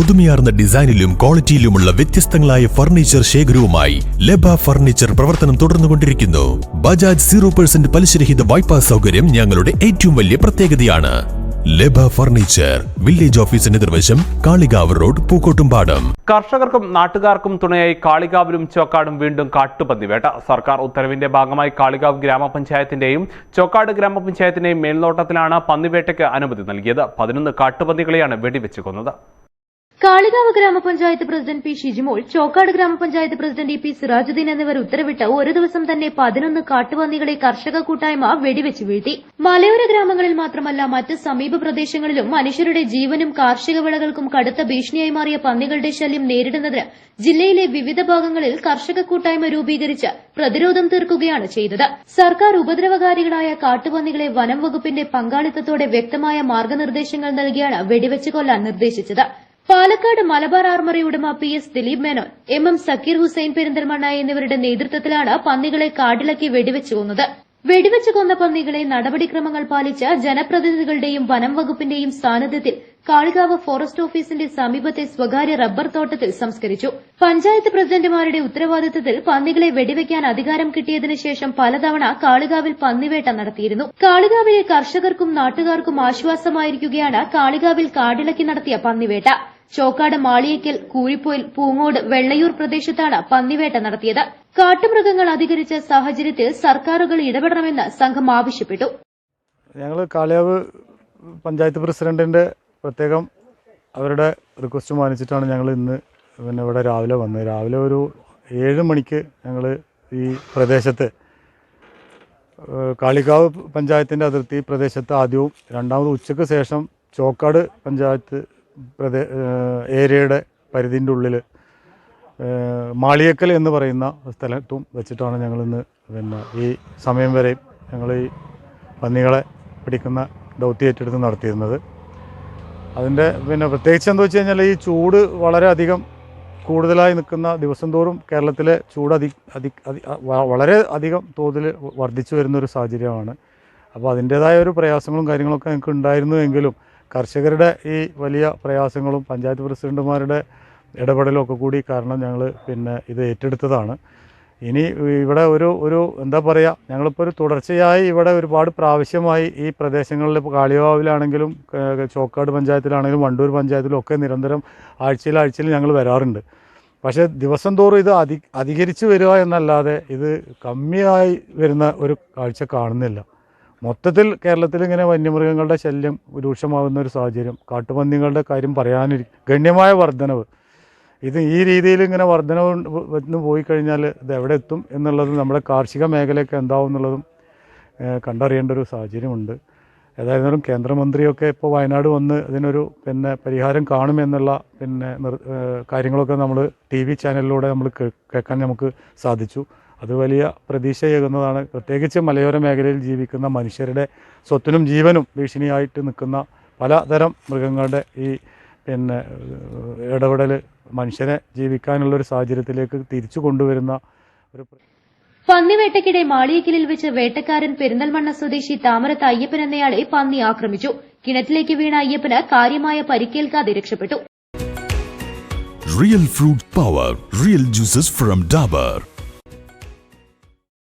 പുതുമയാർന്ന ഡിസൈനിലും ക്വാളിറ്റിയിലുമുള്ള വ്യത്യസ്തങ്ങളായ ഫർണിച്ചർ ശേഖരവുമായി ലബ ഫർണിച്ചർ പ്രവർത്തനം തുടർന്നുകൊണ്ടിരിക്കുന്നു. ബജാജ് സീറോ പെർസെന്റ് പലിശരഹിത വായ്പാ സൗകര്യം ഞങ്ങളുടെ ഏറ്റവും വലിയ പ്രത്യേകതയാണ്. ലബ ഫർണിച്ചർ വില്ലേജ് ഓഫീസിന് എതിർവശം കാളികാവ് റോഡ് പൂക്കോട്ടുംപാടം. കർഷകർക്കും നാട്ടുകാർക്കും തുണയായി കാളികാവിലും ചോക്കാടും വീണ്ടും കാട്ടുപന്നിവേട്ട സർക്കാർ ഉത്തരവിന്റെ ഭാഗമായി കാളികാവ് ഗ്രാമപഞ്ചായത്തിന്റെയും ചോക്കാട് ഗ്രാമപഞ്ചായത്തിന്റെയും മേൽനോട്ടത്തിലാണ് പന്നിവേട്ടയ്ക്ക് അനുമതി നൽകിയത്. പതിനൊന്ന് കാട്ടുപന്നികളെയാണ് വെടിവെച്ച് കൊന്നത്. കാളികാവ് ഗ്രാമപഞ്ചായത്ത് പ്രസിഡന്റ് പി ഷിജിമോൾ ചോക്കാട് ഗ്രാമപഞ്ചായത്ത് പ്രസിഡന്റ് ഇ പി സിറാജുദ്ദീൻ എന്നിവർ ഉത്തരവിട്ട് ഒരു ദിവസം തന്നെ പതിനൊന്ന് കാട്ടുപന്നികളെ കർഷക കൂട്ടായ്മ വെടിവെച്ച് വീഴ്ത്തി. മലയോര ഗ്രാമങ്ങളിൽ മാത്രമല്ല മറ്റ് സമീപ പ്രദേശങ്ങളിലും മനുഷ്യരുടെ ജീവനും കാർഷിക വിളകൾക്കും കടുത്ത ഭീഷണിയായി മാറിയ പന്നികളുടെ ശല്യം നേരിടുന്നതിന് ജില്ലയിലെ വിവിധ ഭാഗങ്ങളിൽ കർഷക കൂട്ടായ്മ രൂപീകരിച്ച് പ്രതിരോധം തീർക്കുകയാണ് ചെയ്തത്. സർക്കാർ ഉപദ്രവകാരികളായ കാട്ടുപന്നികളെ വനം വകുപ്പിന്റെ പങ്കാളിത്തത്തോടെ വ്യക്തമായ മാർഗനിർദ്ദേശങ്ങൾ നൽകിയാണ് വെടിവെച്ച് കൊല്ലാൻ നിർദ്ദേശിച്ചത്. പാലക്കാട് മലബാർ ആർമറി ഉടമ P S Dileep Menon M M Zakir Hussain Perinthalmanna എന്നിവരുടെ നേതൃത്വത്തിലാണ് പന്നികളെ കാടിളക്കി വെടിവെച്ചു കൊന്നത്. വെടിവെച്ചു കൊന്ന പന്നികളെ നടപടിക്രമങ്ങൾ പാലിച്ച ജനപ്രതിനിധികളുടെയും വനം വകുപ്പിന്റെയും സാന്നിധ്യത്തിൽ കാളികാവ് ഫോറസ്റ്റ് ഓഫീസിന്റെ സമീപത്തെ സ്വകാര്യ റബ്ബർ തോട്ടത്തിൽ സംസ്കരിച്ചു. പഞ്ചായത്ത് പ്രസിഡന്റുമാരുടെ ഉത്തരവാദിത്തത്തിൽ പന്നികളെ വെടിവെക്കാൻ അധികാരം കിട്ടിയതിനു ശേഷം പലതവണ കാളികാവിൽ പന്നിവേട്ട നടത്തിയിരുന്നു. കാളികാവിലെ കർഷകർക്കും നാട്ടുകാർക്കും ആശ്വാസമായിരിക്കുകയാണ് കാളികാവിൽ കാടിളക്കി നടത്തിയ പന്നിവേട്ട. ചോക്കാട് മാളിയേക്കൽ കൂരിപ്പോയിൽ പൂങ്ങോട് വെള്ളയൂർ പ്രദേശത്താണ് പന്നിവേട്ട നടത്തിയത്. കാട്ടുമൃഗങ്ങൾ അധികരിച്ച സാഹചര്യത്തിൽ സർക്കാരുകൾ ഇടപെടണമെന്ന് സംഘം ആവശ്യപ്പെട്ടു. ഞങ്ങൾ കാളിയാവ് പഞ്ചായത്ത് പ്രസിഡന്റിന്റെ പ്രത്യേകം അവരുടെ റിക്വസ്റ്റ് മാനിച്ചിട്ടാണ് ഞങ്ങൾ ഇന്ന് പിന്നെ ഇവിടെ രാവിലെ വന്നത്. രാവിലെ ഒരു ഏഴ് മണിക്ക് ഞങ്ങൾ ഈ പ്രദേശത്ത് കാളികാവ് പഞ്ചായത്തിന്റെ അതിർത്തി പ്രദേശത്ത് ആദ്യവും രണ്ടാമത് ഉച്ചയ്ക്ക് ശേഷം ചോക്കാട് പഞ്ചായത്ത് പ്രദേ ഏരിയയുടെ പരിധിന്റെ ഉള്ളിൽ മാളിയക്കൽ എന്ന് പറയുന്ന സ്ഥലത്തും വെച്ചിട്ടാണ് ഞങ്ങളിന്ന് പിന്നെ ഈ സമയം വരെയും ഞങ്ങൾ ഈ പന്നികളെ പിടിക്കുന്ന ദൗത്യം ഏറ്റെടുത്ത് നടത്തിയിരുന്നത്. അതിന്റെ പിന്നെ പ്രത്യേകിച്ച് എന്താ വെച്ച് കഴിഞ്ഞാൽ ഈ ചൂട് വളരെയധികം കൂടുതലായി നിൽക്കുന്ന ദിവസം തോറും കേരളത്തിലെ ചൂട് അധി അധി വളരെ അധികം തോതിൽ വർദ്ധിച്ചു വരുന്ന ഒരു സാഹചര്യമാണ്. അപ്പോൾ അതിന്റേതായ ഒരു പ്രയാസങ്ങളും കാര്യങ്ങളൊക്കെ ഞങ്ങൾക്ക് ഉണ്ടായിരുന്നു എങ്കിലും കർഷകരുടെ ഈ വലിയ പ്രയാസങ്ങളും പഞ്ചായത്ത് പ്രസിഡന്റുമാരുടെ ഇടപെടലും ഒക്കെ കൂടി കാരണം ഞങ്ങൾ പിന്നെ ഇത് ഏറ്റെടുത്തതാണ്. ഇനി ഇവിടെ ഒരു ഒരു എന്താ പറയുക ഞങ്ങളിപ്പോൾ ഒരു തുടർച്ചയായി ഇവിടെ ഒരുപാട് പ്രാവശ്യമായി ഈ പ്രദേശങ്ങളിൽ ഇപ്പോൾ കാളിയവാവിലാണെങ്കിലും ചോക്കാട് പഞ്ചായത്തിലാണെങ്കിലും വണ്ടൂർ പഞ്ചായത്തിലും ഒക്കെ നിരന്തരം ആഴ്ചയിൽ ആഴ്ചയിൽ ഞങ്ങൾ വരാറുണ്ട്. പക്ഷേ ദിവസം തോറും ഇത് അധി അധികരിച്ച് വരിക എന്നല്ലാതെ ഇത് കമ്മിയായി വരുന്ന ഒരു കാഴ്ച കാണുന്നില്ല. മൊത്തത്തിൽ കേരളത്തിൽ ഇങ്ങനെ വന്യമൃഗങ്ങളുടെ ശല്യം രൂക്ഷമാകുന്ന ഒരു സാഹചര്യം കാട്ടുപന്നികളുടെ കാര്യം പറയാനിരിക്കും ഗണ്യമായ വർധനവ്. ഇത് ഈ രീതിയിൽ ഇങ്ങനെ വർധനവ് വന്ന് പോയി കഴിഞ്ഞാൽ ഇത് എവിടെ എത്തും എന്നുള്ളതും നമ്മുടെ കാർഷിക മേഖലയൊക്കെ എന്താവും എന്നുള്ളതും കണ്ടറിയേണ്ട ഒരു സാഹചര്യമുണ്ട്. ഏതായിരുന്നാലും കേന്ദ്രമന്ത്രിയൊക്കെ ഇപ്പോൾ വയനാട് വന്ന് ഇതിനൊരു പിന്നെ പരിഹാരം കാണുമെന്നുള്ള പിന്നെ കാര്യങ്ങളൊക്കെ നമ്മൾ ടി വി ചാനലിലൂടെ നമ്മൾ കേൾക്കാൻ നമുക്ക് സാധിച്ചു. അത് വലിയ പ്രതീക്ഷയേകുന്നതാണ്. പ്രത്യേകിച്ച് മലയോര മേഖലയിൽ ജീവിക്കുന്ന മനുഷ്യരുടെ സ്വത്തിനും ജീവനും ഭീഷണിയായിട്ട് നിൽക്കുന്ന പലതരം മൃഗങ്ങളുടെ ഈ പിന്നെ ഇടപെടൽ മനുഷ്യനെ ജീവിക്കാനുള്ള ഒരു സാഹചര്യത്തിലേക്ക് തിരിച്ചു കൊണ്ടുവരുന്ന ഒരു പന്നിവേട്ടയ്ക്കിടെ മാളിയേക്കലിൽ വെച്ച് വേട്ടക്കാരൻ പെരിന്തൽമണ്ണ സ്വദേശി താമരത്ത് അയ്യപ്പൻ എന്നയാളെ പന്നി ആക്രമിച്ചു. കിണറ്റിലേക്ക് വീണ അയ്യപ്പന് കാര്യമായ പരിക്കേൽക്കാതെ രക്ഷപ്പെട്ടു. Real fruit power Real juices from Dabur